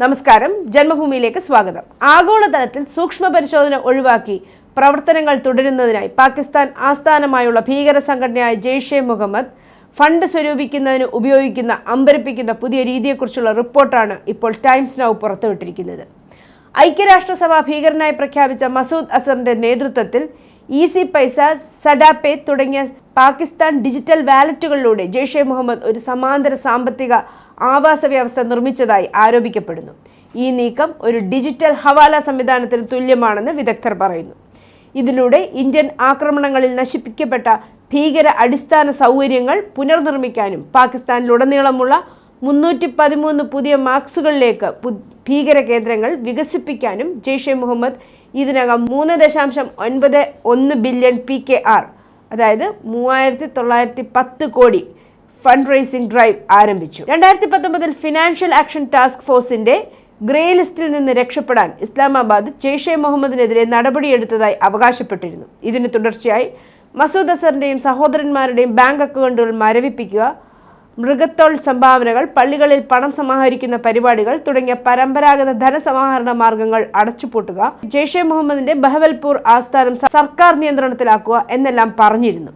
നമസ്കാരം. ജന്മഭൂമിയിലേക്ക് സ്വാഗതം. ആഗോളതലത്തിൽ സൂക്ഷ്മ പരിശോധന ഒഴിവാക്കി പ്രവർത്തനങ്ങൾ തുടരുന്നതിനായി പാകിസ്ഥാൻ ആസ്ഥാനമായുള്ള ഭീകര സംഘടനയായ ജെയ്ഷെ മുഹമ്മദ് ഫണ്ട് സ്വരൂപിക്കുന്നതിന് ഉപയോഗിക്കുന്ന അമ്പരപ്പിക്കുന്ന പുതിയ രീതിയെക്കുറിച്ചുള്ള റിപ്പോർട്ടാണ് ഇപ്പോൾ ടൈംസ് നൗ പുറത്തുവിട്ടിരിക്കുന്നത്. ഐക്യരാഷ്ട്രസഭ ഭീകരനായി പ്രഖ്യാപിച്ച മസൂദ് അസറിന്റെ നേതൃത്വത്തിൽ ഈസി പൈസ സഡാപേ തുടങ്ങിയ പാകിസ്ഥാൻ ഡിജിറ്റൽ വാലറ്റുകളിലൂടെ ജെയ്ഷെ മുഹമ്മദ് ഒരു സമാന്തര സാമ്പത്തിക ആവാസ വ്യവസ്ഥ നിർമ്മിച്ചതായി ആരോപിക്കപ്പെടുന്നു. ഈ നീക്കം ഒരു ഡിജിറ്റൽ ഹവാല സംവിധാനത്തിന് തുല്യമാണെന്ന് വിദഗ്ധർ പറയുന്നു. ഇതിലൂടെ ഇന്ത്യൻ ആക്രമണങ്ങളിൽ നശിപ്പിക്കപ്പെട്ട ഭീകര അടിസ്ഥാന സൗകര്യങ്ങൾ പുനർനിർമ്മിക്കാനും പാകിസ്ഥാനിലുടനീളമുള്ള മുന്നൂറ്റി പതിമൂന്ന് പുതിയ മാർക്സുകളിലേക്ക് ഭീകര കേന്ദ്രങ്ങൾ വികസിപ്പിക്കാനും ജെയ്ഷെ മുഹമ്മദ് ഇതിനകം മൂന്ന് ദശാംശം ഒൻപത് ഒന്ന് ബില്യൺ പി കെ ആർ അതായത് മൂവായിരത്തി തൊള്ളായിരത്തി പത്ത് കോടി ഫണ്ട് റേസിംഗ് ഡ്രൈവ് ആരംഭിച്ചു. രണ്ടായിരത്തി പത്തൊമ്പതിൽ ഫിനാൻഷ്യൽ ആക്ഷൻ ടാസ്ക് ഫോഴ്സിന്റെ ഗ്രേ ലിസ്റ്റിൽ നിന്ന് രക്ഷപ്പെടാൻ ഇസ്ലാമാബാദ് ജെയ്ഷെ മുഹമ്മദിനെതിരെ നടപടിയെടുത്തതായി അവകാശപ്പെട്ടിരുന്നു. ഇതിന് തുടർച്ചയായി മസൂദ് അസറിന്റെയും സഹോദരന്മാരുടെയും ബാങ്ക് അക്കൗണ്ടുകൾ മരവിപ്പിക്കുക മൃഗത്തോൾ സംഭാവനകൾ പള്ളികളിൽ പണം സമാഹരിക്കുന്ന പരിപാടികൾ തുടങ്ങിയ പരമ്പരാഗത ധനസമാഹരണ മാർഗങ്ങൾ അടച്ചുപൂട്ടുക ജെയ്ഷെ മുഹമ്മദിന്റെ ബഹവൽപൂർ ആസ്ഥാനം സർക്കാർ നിയന്ത്രണത്തിലാക്കുക എന്നെല്ലാം പറഞ്ഞിരുന്നു.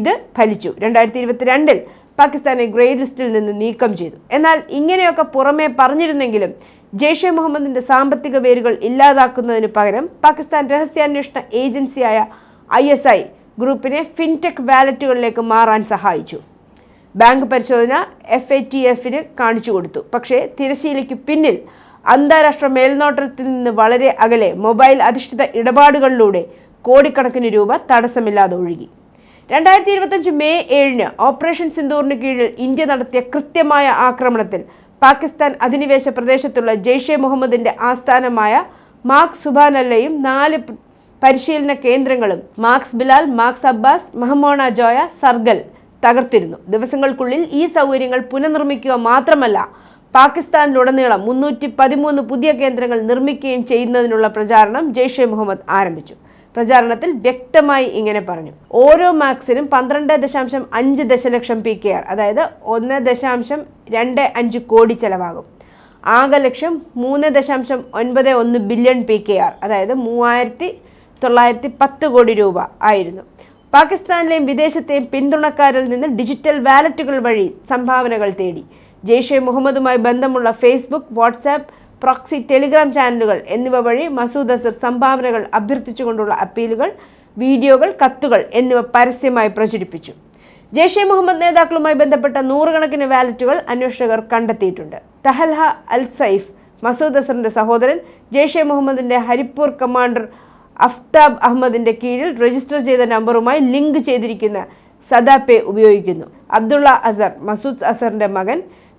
ഇത് ഫലിച്ചു. രണ്ടായിരത്തി ഇരുപത്തിരണ്ടിൽ പാകിസ്ഥാനെ ഗ്രേ ലിസ്റ്റിൽ നിന്ന് നീക്കം ചെയ്തു. എന്നാൽ ഇങ്ങനെയൊക്കെ പുറമെ പറഞ്ഞിരുന്നെങ്കിലും ജെയ്ഷെ മുഹമ്മദിന്റെ സാമ്പത്തിക വേരുകൾ ഇല്ലാതാക്കുന്നതിന് പകരം പാകിസ്ഥാൻ രഹസ്യാന്വേഷണ ഏജൻസിയായ ഐ എസ് ഐ ഗ്രൂപ്പിനെ ഫിൻടെക് വാലറ്റുകളിലേക്ക് മാറാൻ സഹായിച്ചു. ബാങ്ക് പരിശോധന എഫ് എ ടി എഫിന് കാണിച്ചു കൊടുത്തു. പക്ഷേ തിരശീലയ്ക്ക് പിന്നിൽ അന്താരാഷ്ട്ര മേൽനോട്ടത്തിൽ നിന്ന് വളരെ അകലെ മൊബൈൽ അധിഷ്ഠിത ഇടപാടുകളിലൂടെ കോടിക്കണക്കിന് രൂപ തടസ്സമില്ലാതെ ഒഴുകി. രണ്ടായിരത്തി ഇരുപത്തഞ്ച് മെയ് ഏഴിന് ഓപ്പറേഷൻ സിന്ദൂറിന് കീഴിൽ ഇന്ത്യ നടത്തിയ കൃത്യമായ ആക്രമണത്തിൽ പാകിസ്ഥാൻ അധിനിവേശ പ്രദേശത്തുള്ള ജെയ്ഷെ മുഹമ്മദിന്റെ ആസ്ഥാനമായ മാർക്ക് സുബാനല്ലയും നാല് പരിശീലന കേന്ദ്രങ്ങളും മാർക്സ് ബിലാൽ മാർക്സ് അബ്ബാസ് മഹമോണ ജോയ സർഗൽ തകർത്തിരുന്നു. ദിവസങ്ങൾക്കുള്ളിൽ ഈ സൗകര്യങ്ങൾ പുനർനിർമ്മിക്കുക മാത്രമല്ല പാകിസ്ഥാനിലുടനീളം മുന്നൂറ്റി പതിമൂന്ന് പുതിയ കേന്ദ്രങ്ങൾ നിർമ്മിക്കുകയും ചെയ്യുന്നതിനുള്ള പ്രചാരണം ജെയ്ഷെ മുഹമ്മദ് ആരംഭിച്ചു. പ്രചാരണത്തിൽ വ്യക്തമായി ഇങ്ങനെ പറഞ്ഞു. ഓരോ മാക്സിനും പന്ത്രണ്ട് ദശാംശം അഞ്ച് ദശലക്ഷം പി കെ ആർ അതായത് ഒന്ന് ദശാംശം രണ്ട് അഞ്ച് കോടി ചെലവാകും. ആകെ ലക്ഷം മൂന്ന് ദശാംശം ഒൻപത് ഒന്ന് ബില്യൺ പി കെ ആർ അതായത് മൂവായിരത്തി തൊള്ളായിരത്തി പത്ത് കോടി രൂപ ആയിരുന്നു. പാകിസ്ഥാനിലെയും വിദേശത്തെയും പിന്തുണക്കാരിൽ നിന്ന് ഡിജിറ്റൽ വാലറ്റുകൾ വഴി സംഭാവനകൾ തേടി. ജെയ്ഷെ മുഹമ്മദുമായി ബന്ധമുള്ള ഫേസ്ബുക്ക് വാട്സാപ്പ് പ്രോക്സി ടെലിഗ്രാം ചാനലുകൾ എന്നിവ വഴി മസൂദ് അസർ സംഭാവനകൾ അഭ്യർത്ഥിച്ചുകൊണ്ടുള്ള അപ്പീലുകൾ വീഡിയോകൾ കത്തുകൾ എന്നിവ പരസ്യമായി പ്രചരിപ്പിച്ചു. ജെയ്ഷെ മുഹമ്മദ് നേതാക്കളുമായി ബന്ധപ്പെട്ട നൂറുകണക്കിന് വാലറ്റുകൾ അന്വേഷകർ കണ്ടെത്തിയിട്ടുണ്ട്. തഹൽഹ അൽ സൈഫ് മസൂദ് അസറിന്റെ സഹോദരൻ ജെയ്ഷെ മുഹമ്മദിന്റെ ഹരിപ്പൂർ കമാൻഡർ അഫ്താബ് അഹമ്മദിന്റെ കീഴിൽ രജിസ്റ്റർ ചെയ്ത നമ്പറുമായി ലിങ്ക് ചെയ്തിരിക്കുന്ന സദാപേ ഉപയോഗിക്കുന്നു. അബ്ദുള്ള അസർ മസൂദ് അസറിന്റെ മകൻ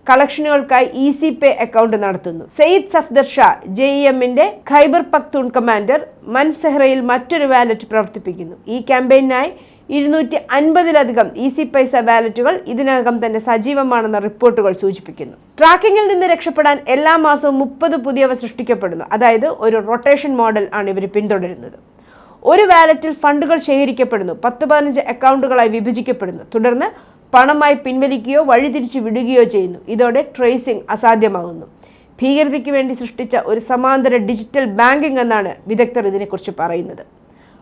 കളക്ഷനുകൾക്കായി ഇ സി പേ അക്കൗണ്ട് നടത്തുന്നു. സെയ്ദ് സഫ്ദർ ഷാ ജെ ഇ എമ്മിന്റെ ഖൈബർ പക്തൂൺ കമാൻഡർ മൻ സെഹ്റയിൽ മറ്റൊരു വാലറ്റ് പ്രവർത്തിപ്പിക്കുന്നു. ഈ ക്യാമ്പയിനായി ഇരുന്നൂറ്റി അൻപതിലധികം ഇ സി പൈസ വാലറ്റുകൾ ഇതിനകം തന്നെ സജീവമാണെന്ന റിപ്പോർട്ടുകൾ സൂചിപ്പിക്കുന്നു. ട്രാക്കിങ്ങിൽ നിന്ന് രക്ഷപ്പെടാൻ എല്ലാ മാസവും മുപ്പത് പുതിയവ സൃഷ്ടിക്കപ്പെടുന്നു. അതായത് ഒരു റൊട്ടേഷൻ മോഡൽ ആണ് ഇവർ പിന്തുടരുന്നത്. ഒരു വാലറ്റിൽ ഫണ്ടുകൾ ശേഖരിക്കപ്പെടുന്നു. പത്ത് പതിനഞ്ച് അക്കൗണ്ടുകളായി വിഭജിക്കപ്പെടുന്നു. തുടർന്ന് പണമായി പിൻവലിക്കുകയോ വഴിതിരിച്ചു വിടുകയോ ചെയ്യുന്നു. ഇതോടെ ട്രേസിംഗ് അസാധ്യമാകുന്നു. ഭീകരതയ്ക്ക് വേണ്ടി സൃഷ്ടിച്ച ഒരു സമാന്തര ഡിജിറ്റൽ ബാങ്കിംഗ് എന്നാണ് വിദഗ്ധർ ഇതിനെക്കുറിച്ച് പറയുന്നത്.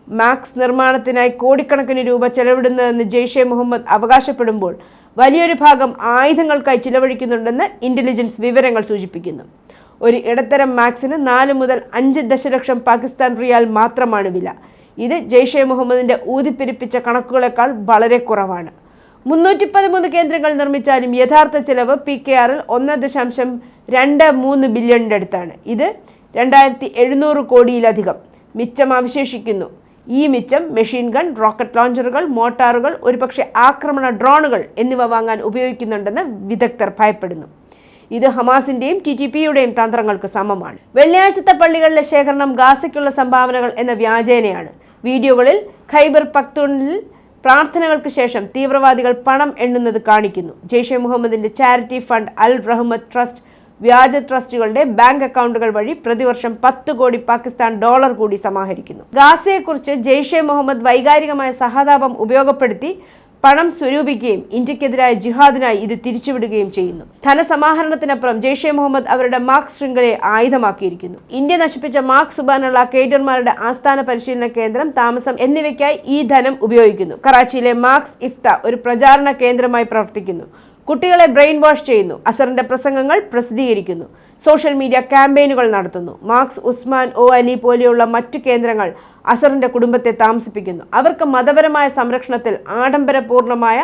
മാക്സ് നിർമ്മാണത്തിനായി കോടിക്കണക്കിന് രൂപ ചെലവിടുന്നതെന്ന് ജെയ്ഷെ മുഹമ്മദ് അവകാശപ്പെടുമ്പോൾ വലിയൊരു ഭാഗം ആയുധങ്ങൾക്കായി ചിലവഴിക്കുന്നുണ്ടെന്ന് ഇന്റലിജൻസ് വിവരങ്ങൾ സൂചിപ്പിക്കുന്നു. ഒരു ഇടത്തരം മാക്സിന് നാല് മുതൽ അഞ്ച് ദശലക്ഷം പാകിസ്ഥാൻ റിയാൽ മാത്രമാണ് വില. ഇത് ജെയ്ഷെ മുഹമ്മദിന്റെ ഊതിപ്പെരിപ്പിച്ച കണക്കുകളെക്കാൾ വളരെ കുറവാണ്. മുന്നൂറ്റി പതിമൂന്ന് കേന്ദ്രങ്ങൾ നിർമ്മിച്ചാലും യഥാർത്ഥ ചെലവ് പി കെ ആറിൽ ഒന്ന് ദശാംശം രണ്ട് മൂന്ന് ബില്യണിന്റെ അടുത്താണ്. ഇത് രണ്ടായിരത്തി എഴുന്നൂറ് കോടിയിലധികം. മിച്ചം അവശേഷിക്കുന്നു. ഈ മിച്ചം മെഷീൻ ഗൺ റോക്കറ്റ് ലോഞ്ചറുകൾ മോട്ടാറുകൾ ഒരുപക്ഷെ ആക്രമണ ഡ്രോണുകൾ എന്നിവ വാങ്ങാൻ ഉപയോഗിക്കുന്നുണ്ടെന്ന് വിദഗ്ധർ ഭയപ്പെടുന്നു. ഇത് ഹമാസിന്റെയും ടി ടി പിയുടെയും തന്ത്രങ്ങൾക്ക് സമമാണ്. വെള്ളിയാഴ്ചത്തെ പള്ളികളിലെ ശേഖരണം ഗാസയ്ക്കുള്ള സംഭാവനകൾ എന്ന വ്യാജേനയാണ്. വീഡിയോകളിൽ ഖൈബർ പക്തൂണിൽ പ്രാർത്ഥനകൾക്ക് ശേഷം തീവ്രവാദികൾ പണം എണ്ണുന്നത് കാണിക്കുന്നു. ജെയ്ഷെ മുഹമ്മദിന്റെ charity fund Al Rahmat trust വ്യാജ ട്രസ്റ്റുകളുടെ ബാങ്ക് അക്കൗണ്ടുകൾ വഴി പ്രതിവർഷം പത്ത് കോടി പാകിസ്ഥാൻ ഡോളർ കൂടി സമാഹരിക്കുന്നു. ഗാസയെക്കുറിച്ച് ജെയ്ഷെ മുഹമ്മദ് വൈകാരികമായ സഹതാപം ഉപയോഗപ്പെടുത്തി പണം സ്വരൂപിക്കുകയും ഇന്ത്യക്കെതിരായ ജിഹാദിനായി ഇത് തിരിച്ചുവിടുകയും ചെയ്യുന്നു. ധനസമാഹരണത്തിനപ്പുറം ജെയ്ഷെ മുഹമ്മദ് അവരുടെ മാർക്ക് ശൃംഖലയെ ആയുധമാക്കിയിരിക്കുന്നു. ഇന്ത്യ നശിപ്പിച്ച മാർക്ക് സുബാനുള്ള കേഡർമാരുടെ ആസ്ഥാന പരിശീലന കേന്ദ്രം താമസം എന്നിവയ്ക്കായി ഈ ധനം ഉപയോഗിക്കുന്നു. കറാച്ചിയിലെ മാർക്സ് ഇഫ്ത ഒരു പ്രചാരണ കേന്ദ്രമായി പ്രവർത്തിക്കുന്നു. കുട്ടികളെ ബ്രെയിൻ വാഷ് ചെയ്യുന്നു. അസറിന്റെ പ്രസംഗങ്ങൾ പ്രസിദ്ധീകരിക്കുന്നു. സോഷ്യൽ മീഡിയ ക്യാമ്പയിനുകൾ നടത്തുന്നു. മാർക്സ് ഉസ്മാൻ ഒ അലി പോലെയുള്ള മറ്റു കേന്ദ്രങ്ങൾ അസറിന്റെ കുടുംബത്തെ താമസിപ്പിക്കുന്നു. അവർക്ക് മതപരമായ സംരക്ഷണത്തിൽ ആഡംബരപൂർണമായ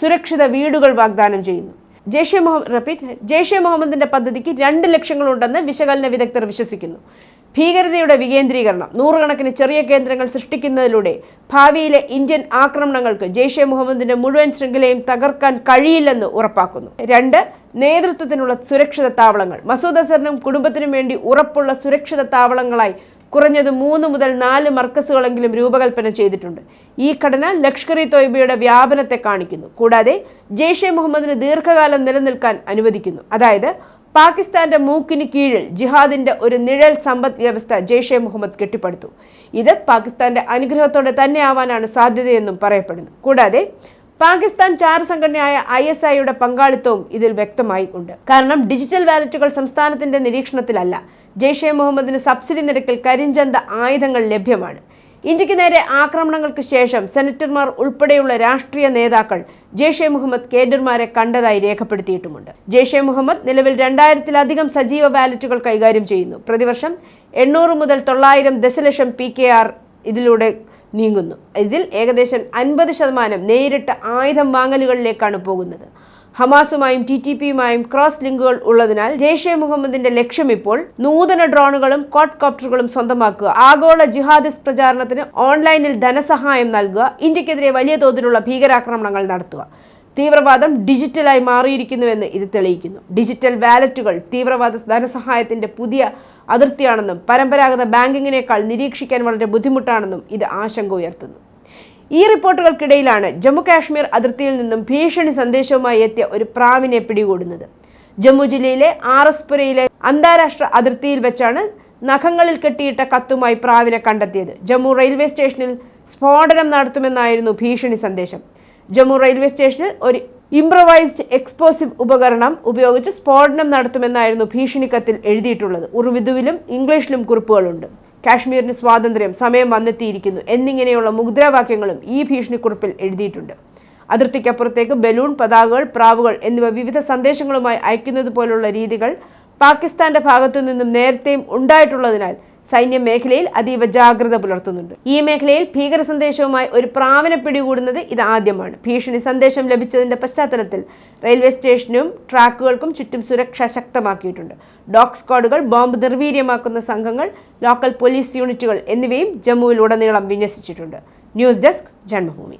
സുരക്ഷിത വീടുകൾ വാഗ്ദാനം ചെയ്യുന്നു. ജെയ്ഷെ മുഹമ്മദ് റപ്പീറ്റ് ജെയ്ഷെ മുഹമ്മദിന്റെ പദ്ധതിക്ക് രണ്ട് ലക്ഷ്യങ്ങളുണ്ടെന്ന് വിശകലന വിദഗ്ധർ വിശ്വസിക്കുന്നു. ഭീകരതയുടെ വികേന്ദ്രീകരണം. നൂറുകണക്കിന് ചെറിയ കേന്ദ്രങ്ങൾ സൃഷ്ടിക്കുന്നതിലൂടെ ഭാവിയിലെ ഇന്ത്യൻ ആക്രമണങ്ങൾക്ക് ജെയ്ഷെ മുഹമ്മദിന്റെ മുഴുവൻ ശൃംഖലയും തകർക്കാൻ കഴിയില്ലെന്ന് ഉറപ്പാക്കുന്നു. രണ്ട് നേതൃത്വത്തിനുള്ള സുരക്ഷിത താവളങ്ങൾ. മസൂദ് അസറിനും കുടുംബത്തിനും വേണ്ടി ഉറപ്പുള്ള സുരക്ഷിത താവളങ്ങളായി കുറഞ്ഞത് മൂന്ന് മുതൽ നാല് മർക്കസുകളെങ്കിലും രൂപകൽപ്പന ചെയ്തിട്ടുണ്ട്. ഈ ഘടന ലഷ്കർ ഇ തോയ്ബയുടെ വ്യാപനത്തെ കാണിക്കുന്നു. കൂടാതെ ജെയ്ഷെ മുഹമ്മദിന് ദീർഘകാലം നിലനിൽക്കാൻ അനുവദിക്കുന്നു. അതായത് പാകിസ്ഥാന്റെ മൂക്കിന് കീഴിൽ ജിഹാദിന്റെ ഒരു നിഴൽ സമ്പദ് വ്യവസ്ഥ ജെയ്ഷെ മുഹമ്മദ് കെട്ടിപ്പടുത്തു. ഇത് പാകിസ്ഥാന്റെ അനുഗ്രഹത്തോടെ തന്നെ ആവാനാണ് സാധ്യതയെന്നും പറയപ്പെടുന്നു. കൂടാതെ പാകിസ്ഥാൻ ചാര സംഘടനയായ ഐ എസ് ഐയുടെ പങ്കാളിത്തവും ഇതിൽ വ്യക്തമായി ഉണ്ട്. കാരണം ഡിജിറ്റൽ വാലറ്റുകൾ സംസ്ഥാനത്തിന്റെ നിരീക്ഷണത്തിലല്ല. ജെയ്ഷെ മുഹമ്മദിന് സബ്സിഡി നിരക്കിൽ കരിഞ്ചന്ത ആയുധങ്ങൾ ലഭ്യമാണ്. ഇന്ത്യയ്ക്ക് നേരെ ആക്രമണങ്ങൾക്ക് ശേഷം സെനറ്റർമാർ ഉൾപ്പെടെയുള്ള രാഷ്ട്രീയ നേതാക്കൾ ജെയ്ഷെ മുഹമ്മദ് കേഡർമാരെ കണ്ടതായി രേഖപ്പെടുത്തിയിട്ടുമുണ്ട്. ജെയ്ഷെ മുഹമ്മദ് നിലവിൽ രണ്ടായിരത്തിലധികം സജീവ ബാലറ്റുകൾ കൈകാര്യം ചെയ്യുന്നു. പ്രതിവർഷം എണ്ണൂറ് മുതൽ തൊള്ളായിരം ദശലക്ഷം പി കെ ആർ ഇതിലൂടെ നീങ്ങുന്നു. ഇതിൽ ഏകദേശം അൻപത് ശതമാനം നേരിട്ട് ആയുധം വാങ്ങലുകളിലേക്കാണ് പോകുന്നത്. ഹമാസുമായും ടി ടി പിയുമായും ക്രോസ് ലിങ്കുകൾ ഉള്ളതിനാൽ ജെയ്ഷെ മുഹമ്മദിന്റെ ലക്ഷ്യം ഇപ്പോൾ നൂതന ഡ്രോണുകളും കോട്ട് കോപ്റ്ററുകളും സ്വന്തമാക്കുക. ആഗോള ജിഹാദിസ് പ്രചാരണത്തിന് ഓൺലൈനിൽ ധനസഹായം നൽകുക ഇന്ത്യക്കെതിരെ വലിയ തോതിലുള്ള ഭീകരാക്രമണങ്ങൾ നടത്തുക. തീവ്രവാദം ഡിജിറ്റലായി മാറിയിരിക്കുന്നുവെന്ന് ഇത് തെളിയിക്കുന്നു. ഡിജിറ്റൽ വാലറ്റുകൾ തീവ്രവാദ ധനസഹായത്തിന്റെ പുതിയ അതിർത്തിയാണെന്നും പരമ്പരാഗത ബാങ്കിങ്ങിനേക്കാൾ നിരീക്ഷിക്കാൻ വളരെ ബുദ്ധിമുട്ടാണെന്നും ഇത് ആശങ്ക ഉയർത്തുന്നു. ഈ റിപ്പോർട്ടുകൾക്കിടയിലാണ് ജമ്മു കാശ്മീർ അതിർത്തിയിൽ നിന്നും ഭീഷണി സന്ദേശവുമായി എത്തിയ ഒരു പ്രാവിനെ പിടികൂടുന്നത്. ജമ്മു ജില്ലയിലെ ആർ എസ് പുരയിലെ അന്താരാഷ്ട്ര അതിർത്തിയിൽ വെച്ചാണ് നഖങ്ങളിൽ കെട്ടിയിട്ട കത്തുമായി പ്രാവിനെ കണ്ടെത്തിയത്. ജമ്മു റെയിൽവേ സ്റ്റേഷനിൽ സ്ഫോടനം നടത്തുമെന്നായിരുന്നു ഭീഷണി സന്ദേശം. ജമ്മു റെയിൽവേ സ്റ്റേഷനിൽ ഒരു ഇംപ്രവൈസ്ഡ് എക്സ്പ്ലോസീവ് ഉപകരണം ഉപയോഗിച്ച് സ്ഫോടനം നടത്തുമെന്നായിരുന്നു ഭീഷണി കത്തിൽ എഴുതിയിട്ടുള്ളത്. ഉറുവിദുവിലും ഇംഗ്ലീഷിലും കുറിപ്പുകളുണ്ട്. കാശ്മീരിന് സ്വാതന്ത്ര്യം സമയം വന്നെത്തിയിരിക്കുന്നു എന്നിങ്ങനെയുള്ള മുദ്രാവാക്യങ്ങളും ഈ ഭീഷണിക്കുറിപ്പിൽ എഴുതിയിട്ടുണ്ട്. അതിർത്തിക്കപ്പുറത്തേക്ക് ബലൂൺ പതാകകൾ പ്രാവുകൾ എന്നിവ വിവിധ സന്ദേശങ്ങളുമായി അയക്കുന്നത് പോലുള്ള രീതികൾ പാകിസ്ഥാന്റെ ഭാഗത്തു നിന്നും നേരത്തെയും ഉണ്ടായിട്ടുള്ളതിനാൽ സൈന്യം മേഖലയിൽ അതീവ ജാഗ്രത പുലർത്തുന്നുണ്ട്. ഈ മേഖലയിൽ ഭീകര സന്ദേശവുമായി ഒരു പ്രാവിനെ പിടികൂടുന്നത് ഇത് ആദ്യമാണ്. ഭീഷണി സന്ദേശം ലഭിച്ചതിന്റെ പശ്ചാത്തലത്തിൽ റെയിൽവേ സ്റ്റേഷനും ട്രാക്കുകൾക്കും ചുറ്റും സുരക്ഷ ശക്തമാക്കിയിട്ടുണ്ട്. ഡോഗ് സ്ക്വാഡുകൾ ബോംബ് നിർവീര്യമാക്കുന്ന സംഘങ്ങൾ ലോക്കൽ പോലീസ് യൂണിറ്റുകൾ എന്നിവയും ജമ്മുവിൽ ഉടനീളം വിന്യസിച്ചിട്ടുണ്ട്. News desk Janmabhumi.